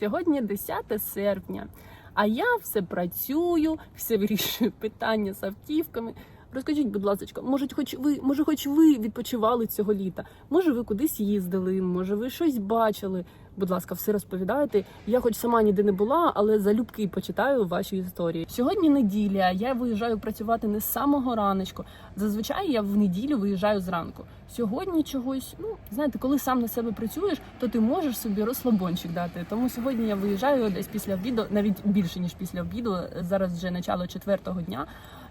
Сьогодні 10 серпня, а я все працюю, все вирішую питання з автівками. Розкажіть, будь ласка, може, хоч ви, може, хоч ви відпочивали цього літа? Може, ви кудись їздили? Може, ви щось бачили? Будь ласка, все розповідайте. Я, хоч сама ніде не була, але залюбки почитаю ваші історії. Сьогодні неділя. Я виїжджаю працювати не з самого раночку. Зазвичай я в неділю виїжджаю зранку. Сьогодні чогось, ну знаєте, коли сам на себе працюєш, то ти можеш собі розслабончик дати. Тому сьогодні я виїжджаю десь після обіду, навіть більше ніж після обіду. Зараз вже начало четвертого дня.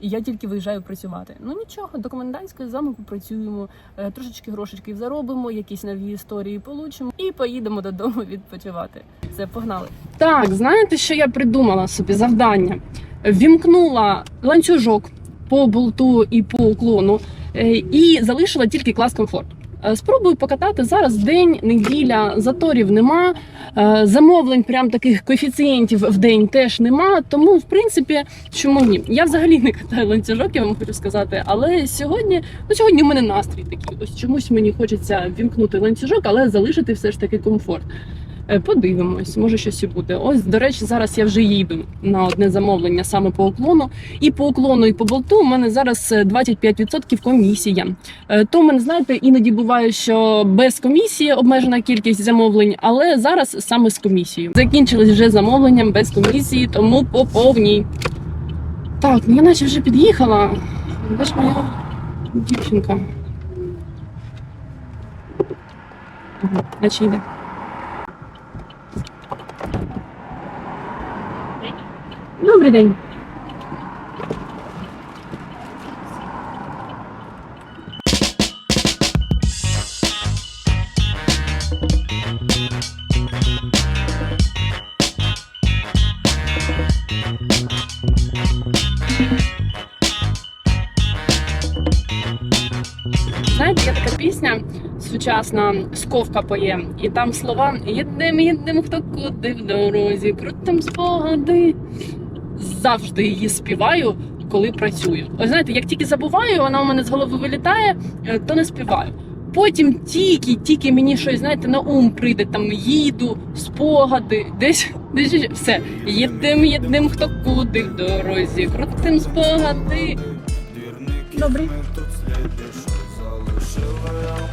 І я тільки виїжджаю працювати. Ну нічого, до комендантської замку працюємо, е, трошечки грошечки заробимо, якісь нові історії получимо і поїдемо додому відпочивати. Все, погнали. Так, знаєте, що я придумала собі завдання? Вімкнула ланцюжок по болту і по уклону е, і залишила тільки клас комфорт. Е, Спробую покатати зараз день, неділя, заторів нема. е, Замовлень, прям таких коефіцієнтів в день теж нема. Тому, в принципі, чому ні? Я взагалі не катаю ланцюжок, я вам хочу сказати. Але сьогодні, ну сьогодні у мене настрій такий. Ось чомусь мені хочеться вімкнути ланцюжок, але залишити все ж таки комфорт. Е, Подивимось, може щось і буде. Ось, до речі, зараз я вже їду на одне замовлення саме по уклону. І по уклону, і по болту у мене зараз е, 25% комісія. Е, То мене, знаєте, іноді буває, що без комісії обмежена кількість замовлень, але зараз саме з комісією. Закінчилось вже замовленням без комісії, тому по повній. Так, ну я наче вже під'їхала. Де ж моя дівчинка? Ага, Наче йде. Добрий день. Знаєте, така пісня сучасна Сковка поє, і там слова Їдем, їдем, хто куди в дорозі, крутим спогади. Завжди її співаю, коли працюю. Ось знаєте, як тільки забуваю, вона у мене з голови вилітає, е, то не співаю. Потім тільки, тільки мені щось, знаєте, на ум прийде, там їду, спогади, десь, десь все. Їдем, їдем, хто куди в дорозі, крутим спогади. Добрий.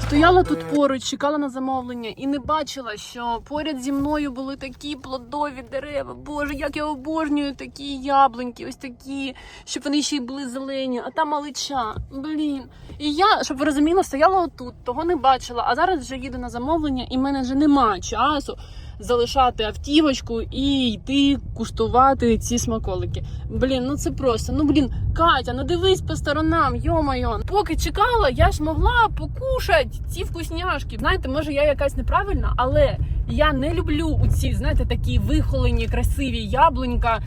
Стояла тут поруч, чекала на замовлення і не бачила, що поряд зі мною були такі плодові дерева. Боже, як я обожнюю такі яблуньки, ось такі, щоб вони ще й були зелені, а там малича. Блін. І я, щоб ви розуміли, стояла отут, того не бачила. А зараз вже їду на замовлення, і в мене вже нема часу залишати автівочку і йти куштувати ці смаколики. Блін, ну це просто. Ну блін, Катя, ну дивись по сторонам, йо-моє. Поки чекала, я ж могла покушати ці вкусняшки. Знаєте, може я якась неправильна, але я не люблю у ці, знаєте, такі вихолені, красиві яблунька,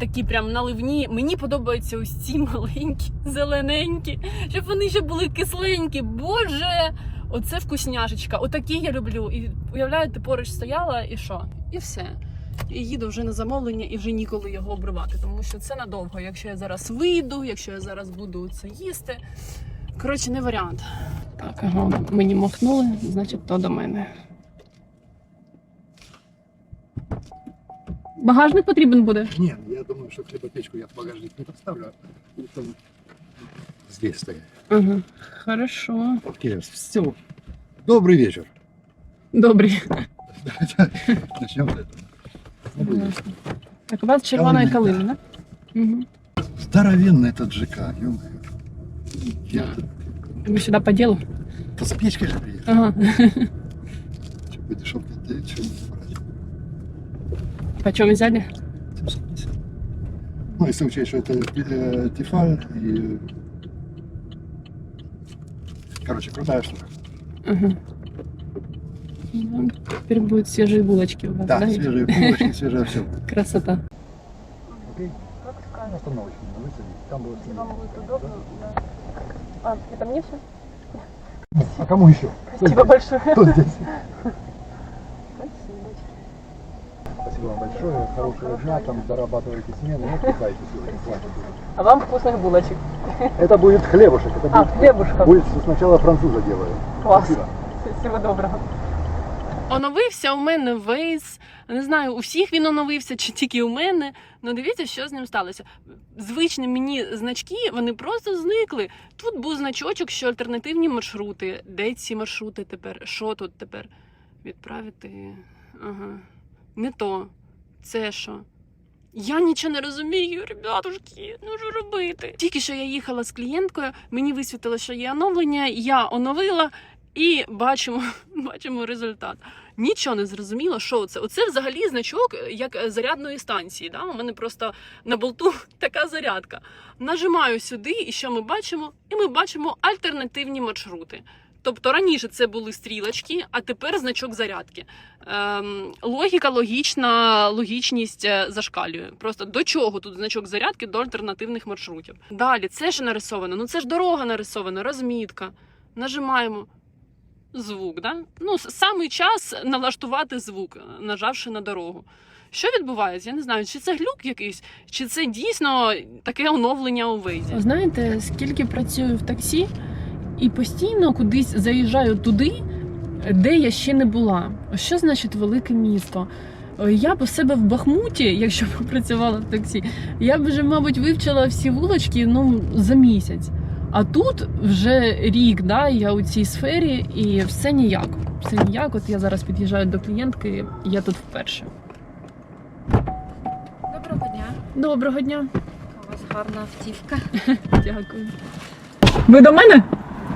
такі прям наливні. Мені подобаються ось ці маленькі, зелененькі, щоб вони ще були кисленькі. Боже! Оце вкусняшечка. Отакі я люблю. І уявляєте, поруч стояла і що? І все. І їду вже на замовлення, і вже ніколи його обривати, тому що це надовго. Якщо я зараз вийду, якщо я зараз буду це їсти. Коротше, не варіант. Так, ага, мені махнули, значить, то до мене. Багажник потрібен буде. Нет, я думаю, что хлебопечку я в багажник не поставлю, а там здесь. Хорошо. Окей, все. Добрый вечер. Добрий. Начнем с этого. Так, у вас червона Калина. калина, да? Угу. Здоровенный этот ЖК, ё Я Ви сюди по ділу? по с печкой же приехал. Ага. Чё, по дешевке ты чё брать? Почем взяли? 750. Ну, если учесть, что это э, Тефаль и... Короче, крутая штука. Ага. Ну, Теперь будут свежие булочки у вас, да? Да, свежие булочки, свежее все. Красота. Окей? Остановочку надо высадить. Там было будет удобно, А, это мне все? А кому еще? Спасибо большое. Кто здесь? Спасибо. Спасибо вам большое. Хорошего дня. Там зарабатываете смену. Не отдыхайте сегодня. хватит уже. А вам вкусных булочек. Это будет хлебушек. Это А, будет, хлебушка. будет сначала француза делаю. Класс. Спасибо. Всего доброго. Оновився у мене вейс. Не знаю, у всіх він оновився чи тільки у мене. Ну дивіться, що з ним сталося. Звичні мені значки, вони просто зникли. Тут був значочок, що альтернативні маршрути. Де ці маршрути тепер? Що тут тепер? Відправити. Ага. Не то. Це що? Я нічого не розумію, ребятушки, ну що робити? Тільки що я їхала з клієнткою, мені висвітило, що є оновлення, я оновила і бачимо, бачимо результат. Нічого не зрозуміло, що це. Оце взагалі значок як зарядної станції. Да? У мене просто на болту така зарядка. Нажимаю сюди, і що ми бачимо? І ми бачимо альтернативні маршрути. Тобто раніше це були стрілочки, а тепер значок зарядки. Ем, логіка логічна, логічність е, зашкалює. Просто до чого тут значок зарядки до альтернативних маршрутів. Далі, це ж нарисовано. Ну це ж дорога нарисована, розмітка. Нажимаємо звук. Да? Ну, с- самий час налаштувати звук, нажавши на дорогу. Що відбувається? Я не знаю, чи це глюк якийсь, чи це дійсно таке оновлення у вейзі. Знаєте, скільки працюю в таксі і постійно кудись заїжджаю туди, де я ще не була. Що значить велике місто? Е, Я по себе в Бахмуті, якщо б працювала в таксі, я б вже, мабуть, вивчила всі вулочки ну, за місяць. А тут вже рік, да, я у цій сфері, і все ніяк. Все ніяк. От я зараз під'їжджаю до клієнтки, я тут вперше. Доброго дня. Доброго дня, У вас гарна автівка. дякую. Ви до мене?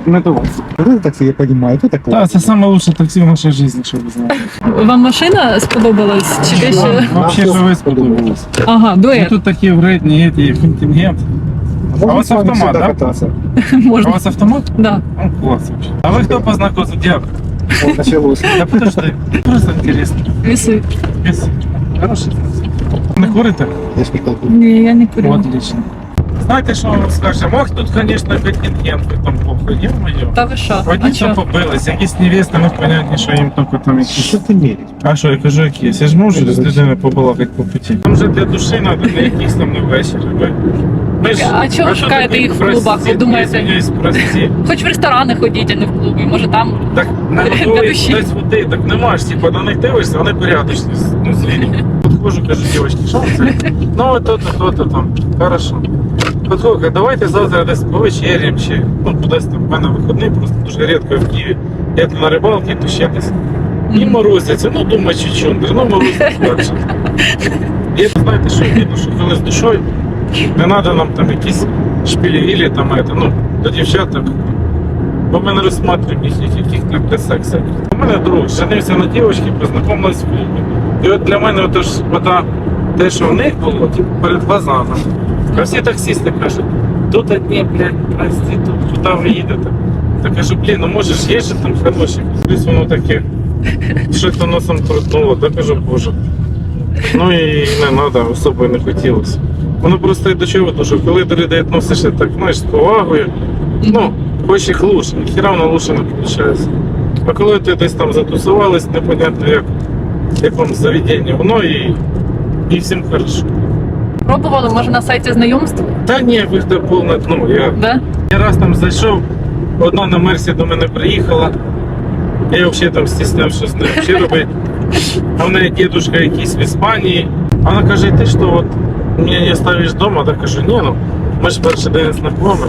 Не до вас. Вот это такси, я понимаю, это Так, классно. це саме лучше таксі в нашій житті, що ви знаєте. Вам машина сподобалась? Чи те, що... Вообще живе сподобалось. Ага, Ну, дует тут такі вредні эти, контингент. Можно А у вас с вами автомат, сюда да? кататься? А у можна. вас автомат? Да. Ну, клас вообще. А ви хто по знаку зодіаку? Вот началось. Да подожди, просто интересно. Віси. Без... Хороший. Не курите? Я ж хотел бы. Ні, я не курю. Отлично. Знаєте, що вам скажемо? Ох, тут, конечно, контингент в этом похуй, ё-моё. Та ви що? А Одні там що? побились, якісь невести, ну понятні, що їм тільки там якісь. Что ты мерить? А що, я кажу, якісь? Я ж можу з людиною побалакати по путі. Там же для душі треба не якісь там не ввечері. Ви... Ми ж... А чого ви що шукаєте тоді їх в клубах, ви прості? думаєте? Я извиняюсь, прості. Хоч в ресторани ходіть, а не в клубі. Може там. Так не Для готові душі. десь води, так нема ж, типу, до них дивишся, вони порядочні, ну, звірі. Підходжу, кажу, дівчатки, що це? Ну, то-то, то-то там, хорошо. Кажу, давайте завтра десь повечеряємо чи, ну, кудись там, в мене вихідний, просто дуже рідко я в Києві. Я то на рибалці, то ще десь. І морозиться, ну думаю, чучундер, ну морозиться далі. І знаєте, що я що коли з душою, не треба нам там якісь шпілі там, это, ну, до дівчаток. Бо ми не розсматриваємо їх яких там для сексу. У мене друг женився на дівчині, познайомились в клубі. І от для мене ото ж ота, те, що в них було, типу, перед глазами. А всі таксисти кажуть, тут одні, блядь, прості, тут куди ви їдете? Так кажу, блін, ну може ж є ще там хороші. Плюс воно таке, що то носом крутнуло, так кажу, боже. Ну і не треба, особо не хотілося. Воно просто і до чого дуже, коли до людей відносишся так, знаєш, з повагою, ну, хоч їх лучше, ніхіра воно лучше не виходить. А коли ти десь там затусувались, непонятно як, в якому заведенні, воно і, і всім хорошо. Пробували, може, на сайті знайомств? Та ні, ви хто повне дно. Я, Да? я раз там зайшов, одна на Мерсі до мене приїхала. Я взагалі там стісняв, що з нею взагалі робити. А в неї дідушка якийсь в Іспанії. Вона каже, ти що, от мене не оставиш вдома? Так кажу, ні, ну ми ж перший день знайомі.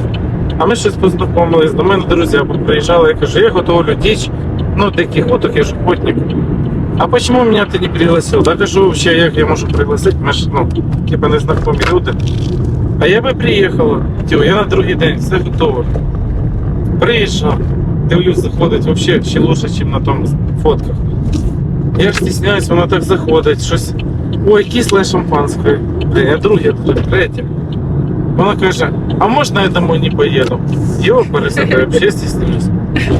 А ми щось познайомились, до мене друзі приїжджали, я кажу, я готовлю дичь, ну диких уток, я ж охотник. А почему меня ты не пригласил? Да кажу, вообще, як я можу пригласити, ми ж, ну, типа незнайомі люди. А я би приїхала, тю, я на другий день, все готово. Приїжджав, дивлюсь, заходить вообще ще лучше, ніж на тому фотках. Я ж стісняюсь, вона так заходить, щось. Ой, кисле шампанське. Блін, я друге, третє. Вона каже, а можна я домой не поїду? Його пересадаю, взагалі стісняюсь.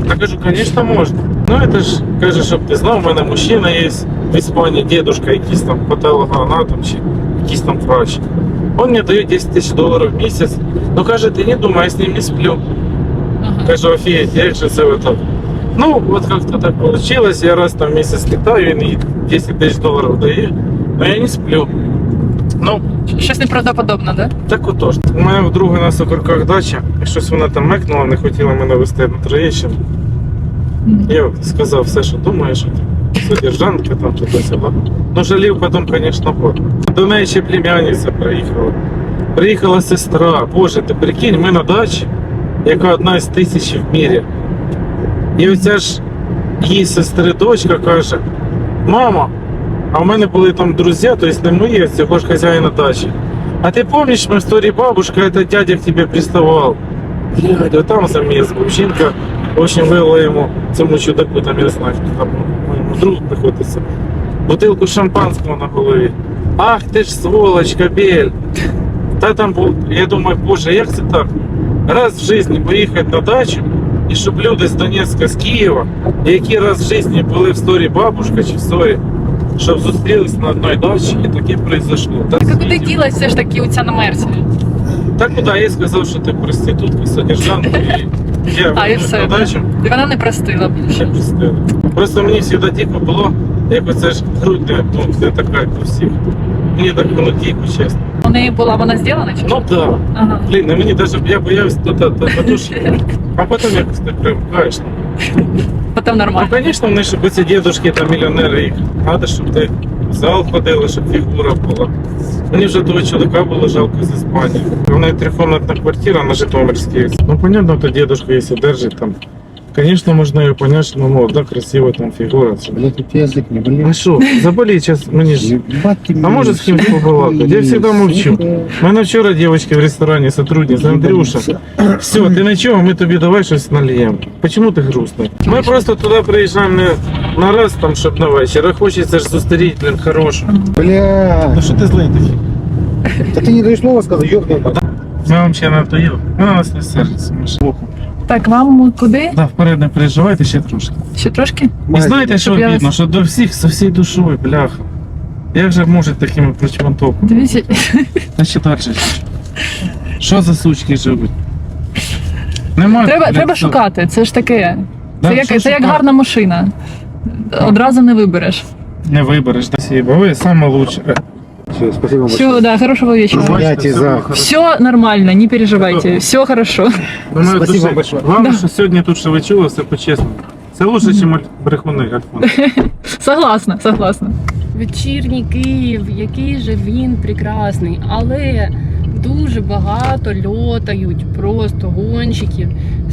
Я кажу, звісно, можна. Ну це ж каже, щоб ти знав, у мене мужчина є в Іспанії, дедушка якийсь там патологоанатом чи якийсь там врач. Он мне дает 10 тысяч долларов в месяц. Но каже, ты не думай, я с ним не сплю. Ага. Кажу, офигеть, як же це ви так? Ну, вот как-то так получилось, я раз там месяц летаю, він їй 10 тысяч долларов дає, но я не сплю. Ну, Щось неправдоподобне, да? так отож. У мене в друга на Сокорках дача, і щось вона там мекнула, не хотіла мене вести на Троєщину. Я сказав все, що думаю, що содержанка там туди-сюди. Ну, жалів потім, звісно, вот. До неї ще племянниця приїхала. Приїхала сестра. Боже, ти прикинь, ми на дачі, яка одна з тисячі в мірі. І оця ж її сестри дочка каже: Мама, а в мене були там друзі, то есть не мої, а цього ж хазяїна дачі. А ти пам'ятаєш, ми в історії бабушка, этот дядя к тебе приставав. Блядь, там заміс, жінка в общем, вивела йому цьому чудаку, там я не знаю, хто там моєму другу приходиться. Бутилку шампанського на голові. Ах ти ж сволоч, кабель. Та там був, я думаю, боже, як це так? Раз в житті поїхати на дачу, і щоб люди з Донецька, з Києва, які раз в житті були в сторі бабушка чи в сторі, щоб зустрілись на одній дачі, і таке произошло. Так, Так а куди ділась все ж таки оця на Мерсі? Так куди я сказав, що ти проститутка, содержанка, і я А, і вивез все, на да? дачу. І вона не простила Ще більше. пустили. Просто мені завжди тихо було, як оце ж грудь не, ну, не така, як у всіх. Мені так воно тихо, чесно. У неї була вона зроблена чи Ну що? так. Да. Ага. Блін, а мені навіть я боявся тут до душі. А потім якось ти привикаєш. Потім Ну, нормально. звісно, вони щоб ці дідушки там мільйонери їх. Треба, щоб ти в зал ходили, щоб фігура була. Мені вже того чоловіка було жалко з Іспанії. У неї трикомнатна квартира на Житомирській. Ну, понятно, то дедушка, якщо держить там. Звісно, можна її поняти, що ну, молода, красива там фігура. Це. Блядь, у тебя язык не Ну болит? що, заболіть зараз мені ж. Ебать ты, А может, с кем побалакать? Я всегда молчу. У мене вчора дівчатки в ресторані сотрудниця Андрюша. Все, ти нічого, ми тобі давай щось нальємо. Почому ти грустний? Ми просто туди приїжджаємо не на раз, там, щоб на вечір, а хочеться ж зустріти, блін, хорошу. Бля, Ну що ти злий такий? да ты не даешь слова сказать, ёбаный. Ми вам ще надоїли. Ми на нас не сердиться. ми ж плохо. так, вам куди? Да, вперед не переживайте ще трошки. Ще трошки? І знаєте, що я обідно, вас- що до всіх з усією душою, бляха. Як же можуть такими противонтопами? Дивіться, Та ще далі. Що за сучки живуть? Немає. треба, треба шукати. Це ж таке. Да, Це як, що це як шукати? гарна машина. Одразу не вибереш. Не вибереш, спасибо. Ви саме лучше. Все, спасибо Все, да, хорошего вечера. Извиняйте за- Все нормально, не переживайте, все хорошо. Думаю, Спасибо дуже- большое. Главное, що сьогодні тут, що ви чули, все по-чесному. Це лучше, ніж брехуни, гальфони. Согласна, согласна. Вечірній Київ, який же він прекрасний, але дуже багато льотають просто гонщиків,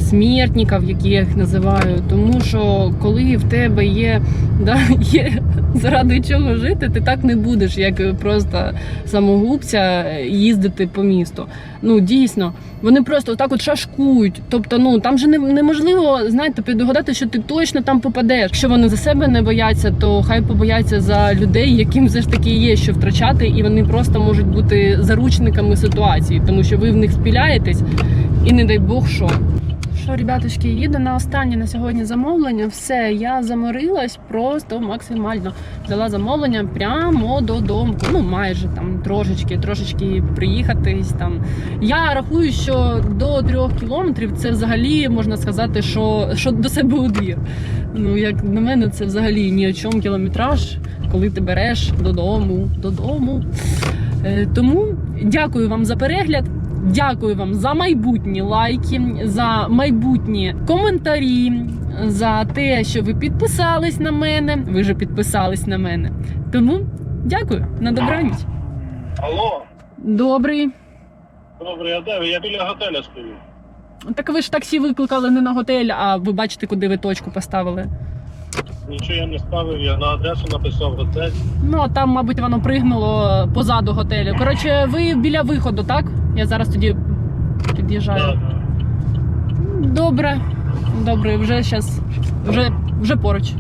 смертників, як я їх називаю. Тому що коли в тебе є, да, є заради чого жити, ти так не будеш, як просто самогубця їздити по місту. Ну дійсно, вони просто так от шашкують. Тобто, ну там же неможливо знаєте, підгадати, що ти точно там попадеш. Якщо вони за себе не бояться, то хай побояться за людей, яким все ж таки є що втрачати, і вони просто можуть бути заручниками ситуації, тому що ви в них спіляєтесь, і не дай Бог що. Що, ребяточки, їду на останнє на сьогодні замовлення. Все, я заморилась просто максимально. Взяла замовлення прямо додому. Ну, майже там трошечки, трошечки приїхатись там. Я рахую, що до трьох кілометрів це взагалі можна сказати, що, що до себе у двір. Ну, як на мене, це взагалі ні о чому кілометраж, коли ти береш додому, додому. Е, Тому дякую вам за перегляд. Дякую вам за майбутні лайки, за майбутні коментарі, за те, що ви підписались на мене. Ви вже підписались на мене. Тому дякую на добраніч. Алло, Добрий. добрий, а де ви? Я біля готеля стою. Так ви ж таксі викликали не на готель, а ви бачите, куди ви точку поставили. Нічого я не ставив, я на адресу написав готель. Ну а там, мабуть, воно пригнуло позаду готелю. Коротше, ви біля виходу, так? Я зараз тоді під'їжджаю. Добре, добре, вже зараз, вже, вже поруч.